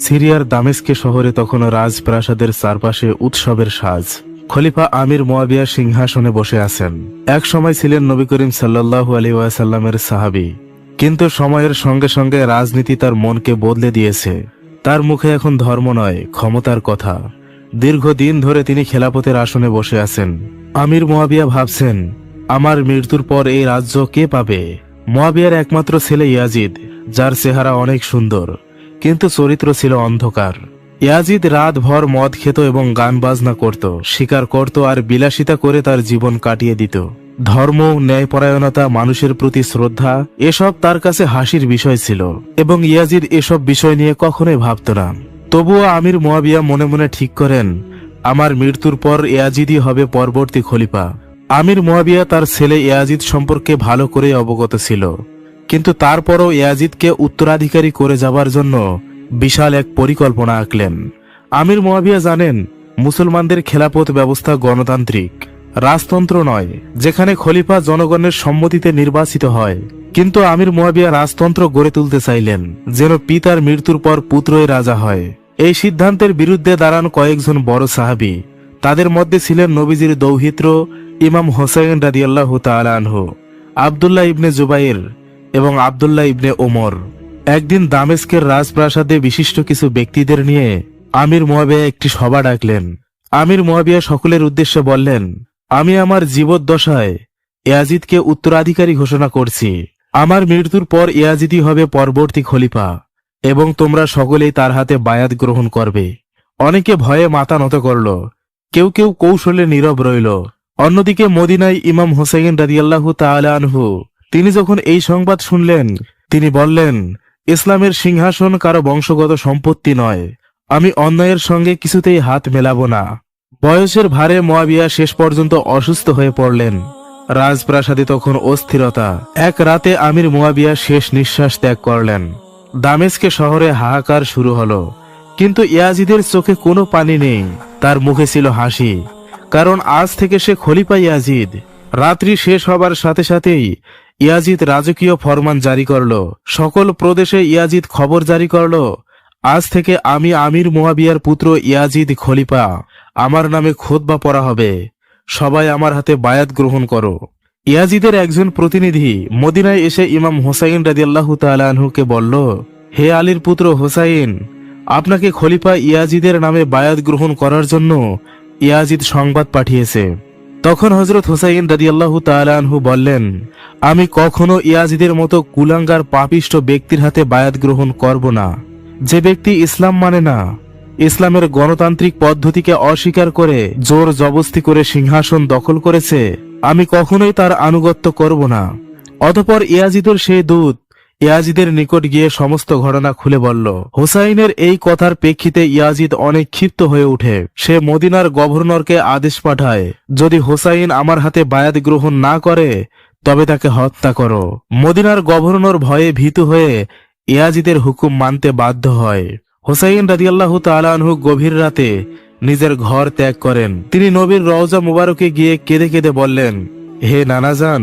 সিরিয়ার দামেস্কে শহরে তখন রাজপ্রাসাদের চারপাশে উৎসবের সাজ। খলিফা আমির মোয়াবিয়া সিংহাসনে বসে আছেন। এক সময় ছিলেন নবী করিম সাল্লাহু আলী ওয়াসাল্লামের সাহাবি। কিন্তু সময়ের সঙ্গে সঙ্গে রাজনীতি তার মনকে বদলে দিয়েছে। তার মুখে এখন ধর্ম নয়, ক্ষমতার কথা। দীর্ঘদিন ধরে তিনি খেলাপথের আসনে বসে আছেন। আমির মোয়াবিয়া ভাবছেন, আমার মৃত্যুর পর এই রাজ্য কে পাবে? মোয়াবিয়ার একমাত্র ছেলে ইয়াজিদ, যার চেহারা অনেক সুন্দর। কিন্তু চরিত্র ছিল অন্ধকার। ইয়াজিদ রাতভর মদ খেত এবং গান বাজনা করত, শিকার করত আর বিলাসিতা করে তার জীবন কাটিয়ে দিত। ধর্ম, ন্যায়পরায়ণতা, মানুষের প্রতি শ্রদ্ধা, এসব তার কাছে হাসির বিষয় ছিল এবং ইয়াজিদ এসব বিষয় নিয়ে কখনোই ভাবত না। তবুও আমির মোয়াবিয়া মনে মনে ঠিক করেন, আমার মৃত্যুর পর ইয়াজিদই হবে পরবর্তী খলিফা। আমির মোয়াবিয়া তার ছেলে ইয়াজিদ সম্পর্কে ভালো করে অবগত ছিল। কিন্তু তারপরও ইয়াজিদকে উত্তরাধিকারী করে যাবার জন্য বিশাল এক পরিকল্পনা আঁকলেন। আমির মোয়াবিয়া জানেন, মুসলমানদের খেলাপথ ব্যবস্থা গণতান্ত্রিক, রাজতন্ত্র নয়, যেখানে খলিফা জনগণের সম্মতিতে নির্বাচিত হয়। কিন্তু আমির মোয়াবিয়া রাজতন্ত্র গড়ে তুলতে চাইলেন, যেন পিতার মৃত্যুর পর পুত্রই রাজা হয়। এই সিদ্ধান্তের বিরুদ্ধে দাঁড়ান কয়েকজন বড় সাহাবি। তাদের মধ্যে ছিলেন নবীজির দৌহিত্র ইমাম হোসাইন রাদিয়াল্লাহু তাআলা আনহু, আবদুল্লাহ ইবনে জুবাইর এবং আবদুল্লাহ ইবনে ওমর। একদিন দামেস্কের রাজপ্রাসাদে বিশিষ্ট কিছু ব্যক্তিদের নিয়ে আমির মোয়াবিয়া একটি সভা ডাকলেন। আমির মোয়াবিয়া সকলের উদ্দেশ্যে বললেন, আমি আমার জীবদ্দশায় ইয়াজিদকে উত্তরাধিকারী ঘোষণা করছি। আমার মৃত্যুর পর ইয়াজিদই হবে পরবর্তী খলিফা এবং তোমরা সকলেই তার হাতে বায়াত গ্রহণ করবে। অনেকে ভয়ে মাথা নত করল, কেউ কেউ কৌশলে নীরব রইল। অন্যদিকে মদিনায় ইমাম হোসেন রাদিয়াল্লাহু তাআলা আনহু তিনি যখন এই সংবাদ শুনলেন, তিনি বললেন, ইসলামের সিংহাসন কারও বংশগত সম্পত্তি নয়। আমি অন্যায়ের সঙ্গে কিছুতেই হাত মেলাবো না। বয়সের ভারে মোয়াবিয়া শেষ পর্যন্ত অসুস্থ হয়ে পড়লেন। রাজপ্রাসাদে তখন অস্থিরতা। এক রাতে আমির মোয়াবিয়া শেষ নিঃশ্বাস ত্যাগ করলেন। দামেস্কে শহরে হাহাকার শুরু হলো। কিন্তু ইয়াজিদের চোখে কোনো পানি নেই। তার মুখে ছিল হাসি। কারণ আজ থেকে সে খলিফা ইয়াজিদ। রাত্রি শেষ হবার সাথে সাথেই ইয়াজিদ রাজকীয় ফরমান জারি করল। সকল প্রদেশে ইয়াজিদ খবর জারি করল, আজ থেকে আমি আমির মোয়াবিয়ার পুত্র ইয়াজিদ খলিফা। আমার নামে খোদবা পড়া হবে। সবাই আমার হাতে বায়াত গ্রহণ করো। ইয়াজিদের একজন প্রতিনিধি মদিনায় এসে ইমাম হোসাইন রাদিয়াল্লাহু তাআলা আনহুকে বলল, হে আলীর পুত্র হোসাইন, আপনাকে খলিফা ইয়াজিদের নামে বায়াত গ্রহণ করার জন্য ইয়াজিদ সংবাদ পাঠিয়েছে। তখন হজরত হোসাইন রাদিয়াল্লাহু তাআলা আনহু বললেন, আমি কখনো ইয়াজিদের মতো কুলাঙ্গার পাপিষ্ট ব্যক্তির হাতে বায়াত গ্রহণ করব না। যে ব্যক্তি ইসলাম মানে না, ইসলামের গণতান্ত্রিক পদ্ধতিকে অস্বীকার করে জোর জবস্তি করে সিংহাসন দখল করেছে, আমি কখনোই তার আনুগত্য করব না। অতপর ইয়াজিদের সেই দূত ইয়াজিদের নিকট গিয়ে সমস্ত ঘটনা খুলে বলল, হোসাইনের এই কথার প্রেক্ষিতে ইয়াজিদ অনেক ক্ষিপ্ত হয়ে উঠে। সে মদিনার গভর্নরকে আদেশ পাঠায়, যদি হোসাইন আমার হাতে বায়াত গ্রহণ না করে, তবে তাকে হত্যা করো। মদিনার গভর্নর ভয়ে ভীত হয়ে ইয়াজিদের হুকুম মানতে বাধ্য হয়। হোসাইন রাদিয়াল্লাহু তাআলাহু গভীর রাতে নিজের ঘর ত্যাগ করেন। তিনি নবীর রওজা মুবারকে গিয়ে কেঁদে কেঁদে বললেন, হে নানাজান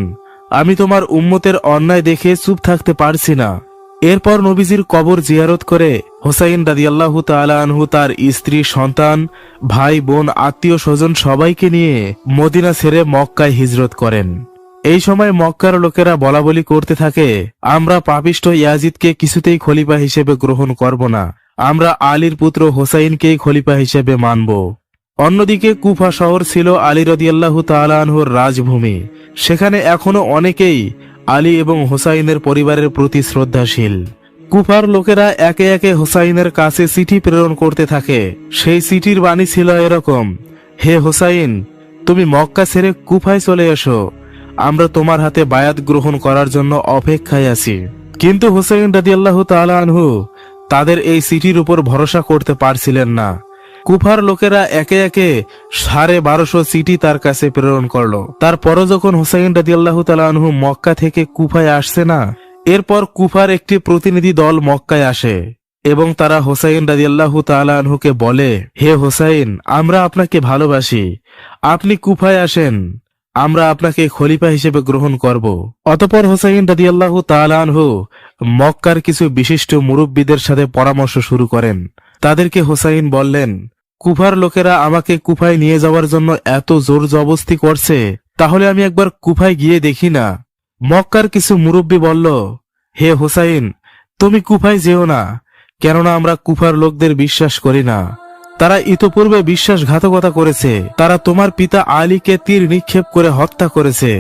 আমি তোমার উম্মতের অন্যায় দেখে চুপ থাকতে পারছি না। এরপর নবীজির কবর জিয়ারত করে হোসাইন রাদিয়াল্লাহু আনহু তার স্ত্রী, সন্তান, ভাই, বোন, আত্মীয়, স্বজন সবাইকে নিয়ে মদিনা ছেড়ে মক্কায় হিজরত করেন। এই সময় মক্কার লোকেরা বলাবলি করতে থাকে, আমরা পাপিষ্ট ইয়াজিদকে কিছুতেই খলিফা হিসেবে গ্রহণ করব না। আমরা আলীর পুত্র হোসাইনকেই খলিফা হিসেবে মানব। অন্যদিকে কুফা শহর ছিল আলী রদিয়াল্লাহু তালানহুর রাজভূমি। সেখানে এখনও অনেকেই আলী এবং হোসাইনের পরিবারের প্রতি শ্রদ্ধাশীল। কুফার লোকেরা একে একে হোসাইনের কাছে চিঠি প্রেরণ করতে থাকে। সেই চিঠির বাণী ছিল এরকম, হে হোসাইন, তুমি মক্কা ছেড়ে কুফায় চলে এসো। আমরা তোমার হাতে বায়াত গ্রহণ করার জন্য অপেক্ষায় আছি। কিন্তু হোসাইন রাদিয়াল্লাহু তাআলা আনহু তাদের এই চিঠির উপর ভরসা করতে পারছিলেন না। কুফার লোকেরা একে একে সাড়ে বারোশো চিঠি তার কাছে প্রেরণ করল। তারপরও যখন হুসাইন রাদিয়াল্লাহু তাআলা আনহু মক্কা থেকে কুফায় আসছে না, এরপর কুফার একটি প্রতিনিধি দল মক্কায় আসে এবং তারা হোসাইন রাদিয়াল্লাহু তাআলা আনহুকে বলে, হে হোসাইন, আমরা আপনাকে ভালোবাসি। আপনি কুফায় আসেন, আমরা আপনাকে খলিফা হিসেবে গ্রহণ করব। অতপর হোসাইন রাদিয়াল্লাহু তাআলা মক্কার কিছু বিশিষ্ট মুরব্বীদের সাথে পরামর্শ শুরু করেন। তাদেরকে হোসাইন বললেন কুফার লোকেরা আমাকে কুফায় নিয়ে যাওয়ার জন্য এত জোর জবস্তি করছে, তাহলে আমি একবার কুফায় গিয়ে দেখি না। মক্কার কিছু মুরব্বী বলল, হে হোসাইন, তুমি কুফায় যেও না, কেননা আমরা কুফার লোকদের বিশ্বাস করি না। তারা ইতোপূর্বে বিশ্বাসঘাতকতা করেছে, তারা তোমার পিতা আলীকে তীর নিক্ষেপ করে হত্যা করেছে।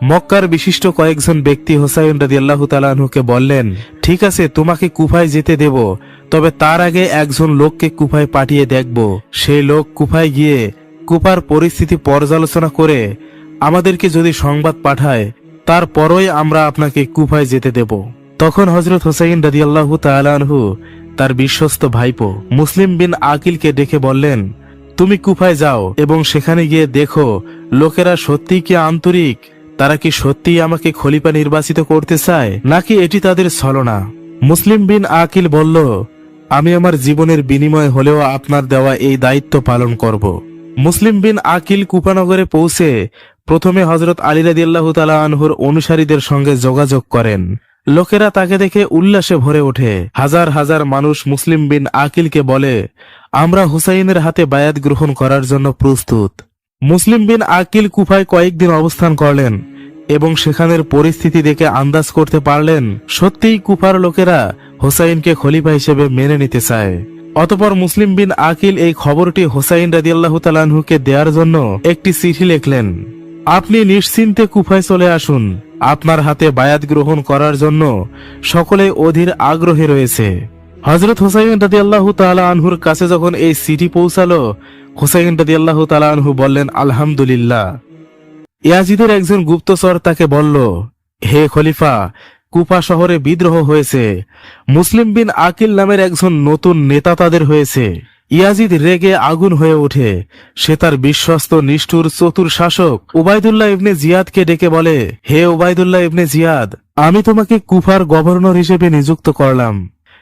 মক্কার বিশিষ্ট কয়েকজন ব্যক্তি হোসাইন রাজি আল্লাহ তালাহুকে বললেন, ঠিক আছে, তোমাকে কুফায় যেতে দেব, তবে তার আগে একজন লোককে কুফায় পাঠিয়ে দেখব। সেই লোক কুফায় গিয়ে কুফার পরিস্থিতি পর্যালোচনা করে আমাদেরকে যদি সংবাদ পাঠায়, তারপরই আমরা আপনাকে কুফায় যেতে দেব। তখন হজরত হোসাইন রাজি আল্লাহ তালাহু তার বিশ্বস্ত ভাইপো মুসলিম বিন আকিলকে ডেকে বললেন, তুমি কুফায় যাও এবং সেখানে গিয়ে দেখো, লোকেরা সত্যিই কি আন্তরিক? তারা কি সত্যিই আমাকে খলিফা নির্বাচিত করতে চায়? নাকি এটি তাদের ছলনা? মুসলিম বিন আকিল বলল, আমি আমার জীবনের বিনিময় হলেও আপনার দেওয়া এই দায়িত্ব পালন করব। মুসলিম বিন আকিল কুপানগরে পৌঁছে প্রথমে হজরত আলী রাদিয়াল্লাহ তালা আনহুর অনুসারীদের সঙ্গে যোগাযোগ করেন। লোকেরা তাকে দেখে উল্লাসে ভরে ওঠে। হাজার হাজার মানুষ মুসলিম বিন আকিলকে বলে, আমরা হুসাইনের হাতে বায়াত গ্রহণ করার জন্য প্রস্তুত। মুসলিম বিন আকিল কুফায় কয়েকদিন অবস্থান করলেন এবং সেখানের পরিস্থিতি দেখে আন্দাজ করতে পারলেন সত্যিই কুফার লোকেরা হোসাইনকে খলিফা হিসেবে মেনে নিতে চায়। অতপর মুসলিম বিন আকিল এই খবরটি হোসাইন রাদিয়াল্লাহ তালানহুকে দেওয়ার জন্য একটি চিঠি লিখলেন, আপনি নিশ্চিন্তে কুফায় চলে আসুন। আপনার হাতে বায়াত গ্রহণ করার জন্য সকলে অধীর আগ্রহে রয়েছে। হজরত হোসাইন রাদি আল্লাহ তালা আনহুর কাছে যখন এই সিটি পৌঁছালো, হোসাইন রাদি আল্লাহ তালা আনহু বললেন, আলহামদুলিল্লাহ। ইয়াজিদের একজন গুপ্তচর তাকে বলল, হে খলিফা, কুফা শহরে বিদ্রোহ হয়েছে। মুসলিম বিন আকিল নামের একজন নতুন নেতা তাদের হয়েছে। ইয়াজিদ রেগে আগুন হয়ে ওঠে। সে তার বিশ্বস্ত, নিষ্ঠুর, চতুর শাসক উবায়দুল্লাহ ইবনে জিয়াদকে ডেকে বলে, হে উবায়দুল্লাহ ইবনে জিয়াদ, আমি তোমাকে কুফার গভর্নর হিসেবে নিযুক্ত করলাম।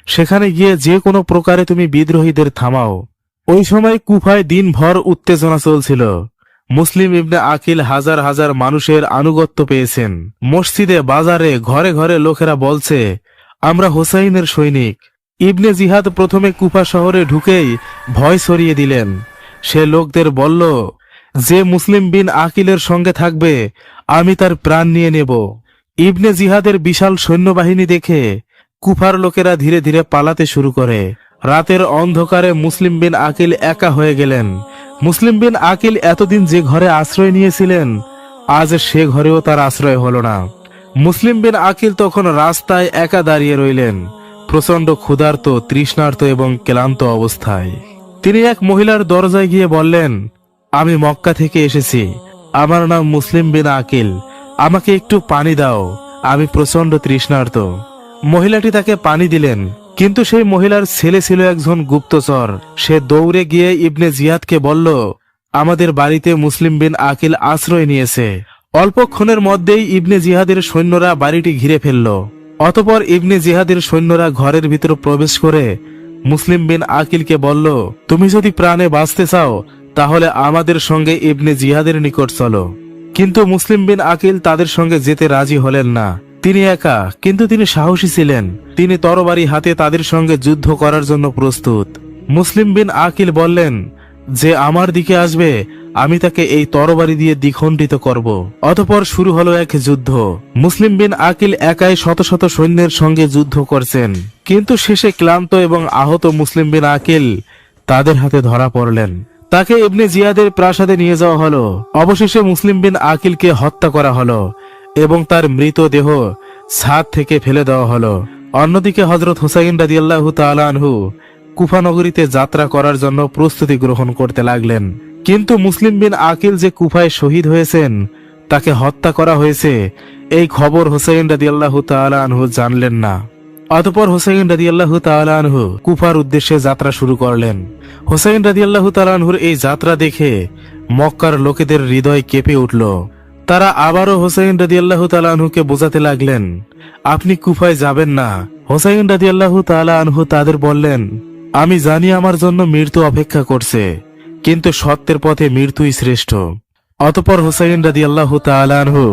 সেখানে গিয়ে যে কোনো প্রকারে তুমি বিদ্রোহীদের থামাও। ওই সময় কুফায় দিনভর উত্তেজনা চলছিল। মুসলিম ইবনে আকিল হাজার হাজার মানুষের আনুগত্য পেয়েছেন। মসজিদে, বাজারে, ঘরে ঘরে লোকেরা বলছে, আমরা হোসাইনের সৈনিক। ইবনে জিহাদ প্রথমে কুফা শহরে ঢুকেই ভয় সরিয়ে দিলেন। সে লোকদের বলল, যে মুসলিম বিন আকিলের সঙ্গে থাকবে, আমি তার প্রাণ নিয়ে নেব। ইবনে জিহাদের বিশাল সৈন্যবাহিনী দেখে কুফার লোকেরা ধীরে ধীরে পালাতে শুরু করে। রাতের অন্ধকারে মুসলিম বিন আকিল একা হয়ে গেলেন। মুসলিম বিন আকিল এতদিন যে ঘরে আশ্রয় নিয়েছিলেন, আজ সে ঘরেও তার আশ্রয় হলো না। মুসলিম বিন আকিল তখন রাস্তায় একা দাঁড়িয়ে রইলেন প্রচণ্ড ক্ষুধার্ত, তৃষ্ণার্ত এবং ক্লান্ত অবস্থায়। তিনি এক মহিলার দরজায় গিয়ে বললেন, আমি মক্কা থেকে এসেছি। আমার নাম মুসলিম বিন আকিল। আমাকে একটু পানি দাও। আমি প্রচণ্ড তৃষ্ণার্ত। মহিলাটি তাকে পানি দিলেন, কিন্তু সেই মহিলার ছেলে ছিল একজন গুপ্তচর। সে দৌড়ে গিয়ে ইবনে জিয়াদকে বলল, আমাদের বাড়িতে মুসলিম বিন আকিল আশ্রয় নিয়েছে। অল্পক্ষণের মধ্যেই ইবনে জিহাদের সৈন্যরা বাড়িটি ঘিরে ফেলল। অতপর ইবনে জিহাদের সৈন্যরা ঘরের ভিতর প্রবেশ করে মুসলিম বিন আকিলকে বলল, তুমি যদি প্রাণে বাঁচতে চাও, তাহলে আমাদের সঙ্গে ইবনে জিহাদের নিকট চলো। কিন্তু মুসলিম বিন আকিল তাদের সঙ্গে যেতে রাজি হলেন না। তিনি একা, কিন্তু তিনি সাহসী ছিলেন। তিনি তরবারি হাতে তাদের সঙ্গে যুদ্ধ করার জন্য প্রস্তুত। মুসলিম বিন আকিল বললেন, যে আমার দিকে আসবে, আমি তাকে এই তরবারি দিয়ে দ্বিখণ্ডিত করব। অতপর শুরু হলো এক যুদ্ধ। মুসলিম বিন আকিল একাই শত শত সৈন্যের সঙ্গে যুদ্ধ করছেন। কিন্তু শেষে ক্লান্ত এবং আহত মুসলিম বিন আকিল তাদের হাতে ধরা পড়লেন। তাকে ইবনে জিয়াদের প্রাসাদে নিয়ে যাওয়া হলো। অবশেষে মুসলিম বিন আকিলকে হত্যা করা হলো। এবং তার মৃতদেহ ছাদ থেকে ফেলে দেওয়া হলো। অন্যদিকে হজরত হুসাইন রাদিয়াল্লাহু তাআলা আনহু কুফা নগরীতে যাত্রা করার জন্য প্রস্তুতি গ্রহণ করতে লাগলেন। কিন্তু মুসলিম বিন আকিল যে কুফায় শহীদ হয়েছেন, তাকে হত্যা করা হয়েছে, এই খবর হোসাইন রাদিয়াল্লাহু তাআলা আনহু জানলেন না। অতপর হোসাইন রাদিয়াল্লাহু তাআলা আনহু কুফার উদ্দেশ্যে যাত্রা শুরু করলেন। হোসাইন রাদিয়াল্লাহু তাআলা আনহুর এই যাত্রা দেখে মক্কার লোকেদের হৃদয় কেঁপে উঠল। তারা আবারও হোসাইন রাদিয়াল্লাহু তাআলা আনহুকে বোঝাতে লাগলেন, আপনি কুফায় যাবেন না। হোসাইন রাদিয়াল্লাহু তাআলা আনহু তাদের বললেন, আমি জানি আমার জন্য মৃত্যু অপেক্ষা করছে, কিন্তু সত্যের পথে মৃত্যুই শ্রেষ্ঠ। অতপর হোসাইন রাদিয়াল্লাহু তাআলা আনহু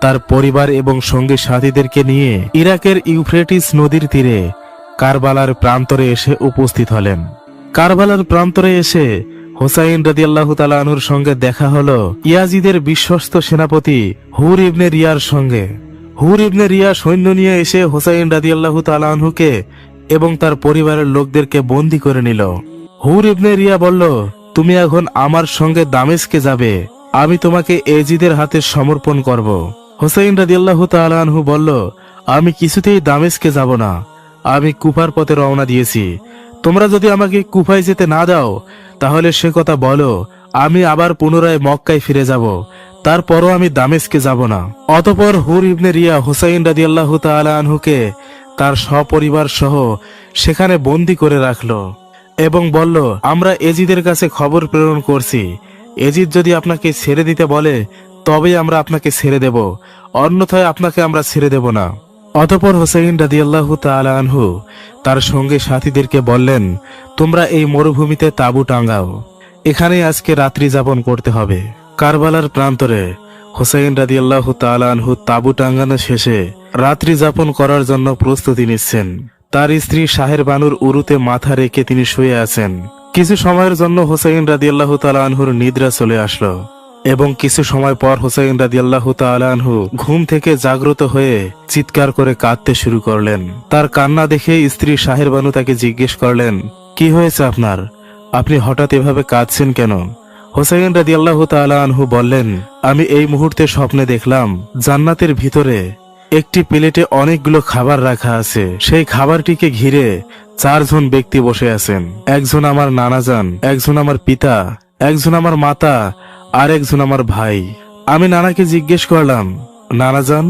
তার পরিবার এবং সঙ্গী সাথীদেরকে নিয়ে ইরাকের ইউফ্রেটিস নদীর তীরে কারবালার প্রান্তরে এসে উপস্থিত হলেন। কারবালার প্রান্তরে এসে হোসাইন আল্লাহ তালাহুর সঙ্গে দেখা হলো ইয়াজিদের বিশ্বস্ত সেনাপতি হুর ইবনে রিয়ার সঙ্গে। হুর ইবনে রিয়া সৈন্য নিয়ে এসে হোসাইন আল্লাহ তালাহুকে এবং তার পরিবারের লোকদেরকে বন্দী করে নিল। হুর ইবনে রিয়া বলল, তুমি এখন আমার সঙ্গে দামেস্কে যাবে। আমি তোমাকে এজিদের হাতে সমর্পণ করব। হোসাইন রাদিয়াল্লাহু তাআলাহু বলল, আমি কিছুতেই দামেস্কে যাব না। আমি কুফার পথে রওনা দিয়েছি। তোমরা যদি আমাকে কুফায় যেতে না দাও, তাহলে সে কথা বলো, আমি আবার পুনরায় মক্কায় ফিরে যাব। তারপরও আমি দামেস্কে যাব না। অতপর হুর ইবনে রিয়া হুসাইন রাদিয়াল্লাহু তাআলা আনহুকে তার সপরিবার সহ সেখানে বন্দি করে রাখল এবং বলল, আমরা এজিদের কাছে খবর প্রেরণ করছি। এজিদ যদি আপনাকে ছেড়ে দিতে বলে, তবেই আমরা আপনাকে ছেড়ে দেব। অন্যথায় আপনাকে আমরা ছেড়ে দেব না। অতপর হোসেন রাদিয়াল্লাহু তাআলা আনহু তার সঙ্গে সাথীদেরকে বললেন, তোমরা এই মরুভূমিতে তাঁবু টাঙ্গাও এখানেই আজকে রাত্রি যাপন করতে হবে। কারবালার প্রান্তরে হোসেইন রাদিয়াল্লাহু তাআলা আনহু তাঁবু টাঙ্গানো শেষে রাত্রি যাপন করার জন্য প্রস্তুতি নিচ্ছেন। তার স্ত্রী শাহের বানুর উরুতে মাথা রেখে তিনি শুয়ে আছেন। কিছু সময়ের জন্য হোসেইন রাদিয়াল্লাহু তাআলা আনহুর নিদ্রা চলে আসলো। এবং কিছু সময় পর হোসেইন রাদিয়াল্লাহু তাআলা আনহু ঘুম থেকে জাগ্রত হয়ে চিৎকার করে কাঁদতে শুরু করলেন। তার কান্না দেখে স্ত্রী শাহের বানু তাকে জিজ্ঞেস করলেন, কি হয়েছে আপনার? আপনি হঠাৎ এভাবে কাঁদছেন কেন? হোসেইন রাদিয়াল্লাহু আনহু বললেন, আমি এই মুহূর্তে স্বপ্নে দেখলাম, জান্নাতের ভিতরে একটি প্লেটে অনেকগুলো খাবার রাখা আছে। সেই খাবারটিকে ঘিরে চারজন ব্যক্তি বসে আছেন। একজন আমার নানাজান একজন আমার পিতা, একজন আমার মাতা আর একজন আমার ভাই। আমি নানাকে জিজ্ঞেস করলাম নানাজান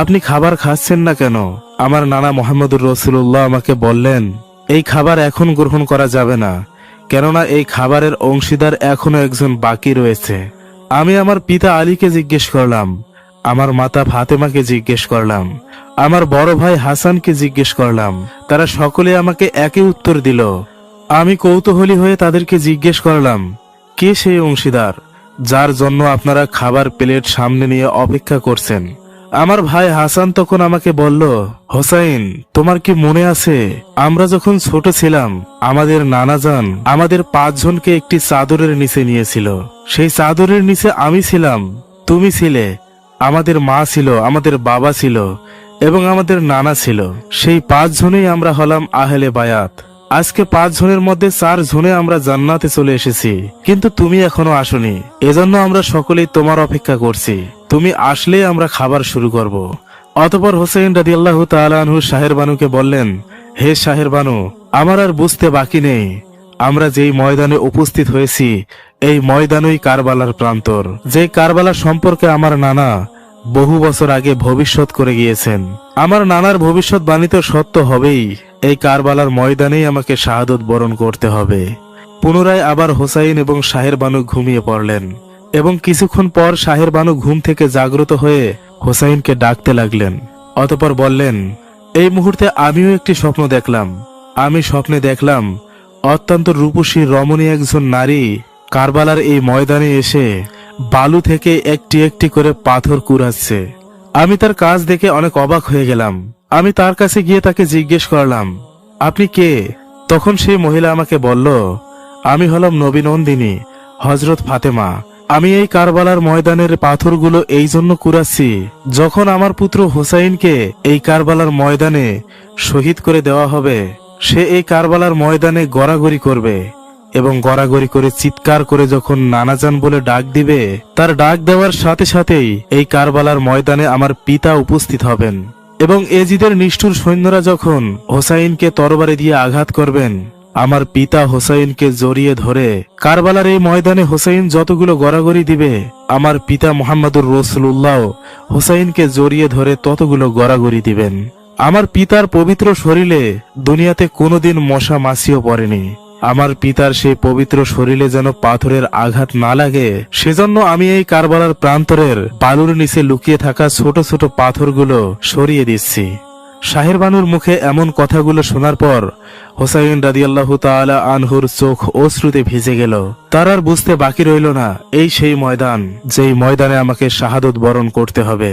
আপনি খাবার খাচ্ছেন না কেন? আমার নানা মোহাম্মদুর রসুল্লাহ আমাকে বললেন, এই খাবার এখন গ্রহণ করা যাবে না। কেননা এই খাবারের অংশীদার এখনও একজন বাকি রয়েছে। আমি আমার পিতা আলীকে জিজ্ঞেস করলাম, আমার মাতা ফাতেমাকে জিজ্ঞেস করলাম, আমার বড় ভাই হাসানকে জিজ্ঞেস করলাম। তারা সকলে আমাকে একই উত্তর দিল, আমি কৌতূহলী হয়ে তাদেরকে জিজ্ঞেস করলাম, কে সেই অংশীদার? যার জন্য আপনারা খাবার প্লেট সামনে নিয়ে অপেক্ষা করছেন। আমার ভাই হাসান তখন আমাকে বলল, হোসাইন, তোমার কি মনে আছে? আমরা যখন ছোট ছিলাম, আমাদের নানাজান আমাদের পাঁচজনকে একটি চাদরের নিচে নিয়েছিল। সেই চাদরের নিচে আমি ছিলাম, তুমি ছিলে, আমাদের মা ছিল, আমাদের বাবা ছিল এবং আমাদের নানা ছিল। সেই পাঁচজনেই আমরা হলাম আহেলে বায়াত। আজকে পাঁচ জনের মধ্যে চার জনে আমরা জান্নাতে চলে এসেছি। কিন্তু তুমি এখনও আসনি। এজন্য আমরা সকলেই তোমার অপেক্ষা করছি। তুমি আসলেই আমরা খাবার শুরু করব। অতপর হোসেন রাদি আল্লাহ তালু শাহের বানুকে বললেন, হে শাহের বানু, আমার আর বুঝতে বাকি নেই। আমরা যেই ময়দানে উপস্থিত হয়েছি, এই ময়দানই কারবালার প্রান্তর। যে কারবালা সম্পর্কে আমার নানা বহু বছর আগে ভবিষ্যৎ করে গিয়েছেন। আমার নানার ভবিষ্যৎ বাণিত সত্য হবেই। এই কারবালার ময়দানেই আমাকে শাহাদত বরণ করতে হবে। পুনরায় আবার হোসাইন এবং শাহের বানু ঘুমিয়ে পড়লেন এবং কিছুক্ষণ পর শাহের বানু ঘুম থেকে জাগ্রত হয়ে হোসাইনকে ডাকতে লাগলেন। অতপর বললেন, এই মুহূর্তে আমিও একটি স্বপ্ন দেখলাম। আমি স্বপ্নে দেখলাম অত্যন্ত রূপসী রমণী একজন নারী কারবালার এই ময়দানে এসে বালু থেকে একটি একটি করে পাথর কুড়াচ্ছে। আমি তার কাজ দেখে অনেক অবাক হয়ে গেলাম। আমি তার কাছে গিয়ে তাকে জিজ্ঞেস করলাম, আপনি কে? তখন সেই মহিলা আমাকে বলল, আমি হলাম নবীনন্দিনী হজরত ফাতেমা। আমি এই কারবালার ময়দানের পাথরগুলো এই জন্য কুড়াচ্ছি, যখন আমার পুত্র হুসাইনকে এই কারবালার ময়দানে শহীদ করে দেওয়া হবে, সে এই কারবালার ময়দানে গড়াগড়ি করবে এবং গড়াগড়ি করে চিৎকার করে যখন নানাজান বলে ডাক দিবে, তার ডাক দেওয়ার সাথে সাথেই এই কারবালার ময়দানে আমার পিতা উপস্থিত হবেন। এবং এজিদের নিষ্ঠুর সৈন্যরা যখন হোসাইনকে তরবারে দিয়ে আঘাত করবেন, আমার পিতা হোসাইনকে জড়িয়ে ধরে কারবালার এই ময়দানে হোসাইন যতগুলো গড়াগড়ি দিবে, আমার পিতা মোহাম্মদুর রসুল্লাহ হোসাইনকে জড়িয়ে ধরে ততগুলো গড়াগড়ি দিবেন। আমার পিতার পবিত্র শরীরে দুনিয়াতে কোনোদিন মশা মাছিও পড়েনি। আমার পিতার সেই পবিত্র শরীরে যেন পাথরের আঘাত না লাগে, সেজন্য আমি এই কারবালার প্রান্তরের বালুর নিচে লুকিয়ে থাকা ছোট ছোট পাথরগুলো সরিয়ে দিচ্ছি। শাহের বানুর মুখে এমন কথাগুলো শোনার পর হোসাইন রাদিয়াল্লাহ তাআলা আনহুর চোখ অশ্রুতে ভিজে গেল। তার আর বুঝতে বাকি রইল না, এই সেই ময়দান, যেই ময়দানে আমাকে শাহাদত বরণ করতে হবে।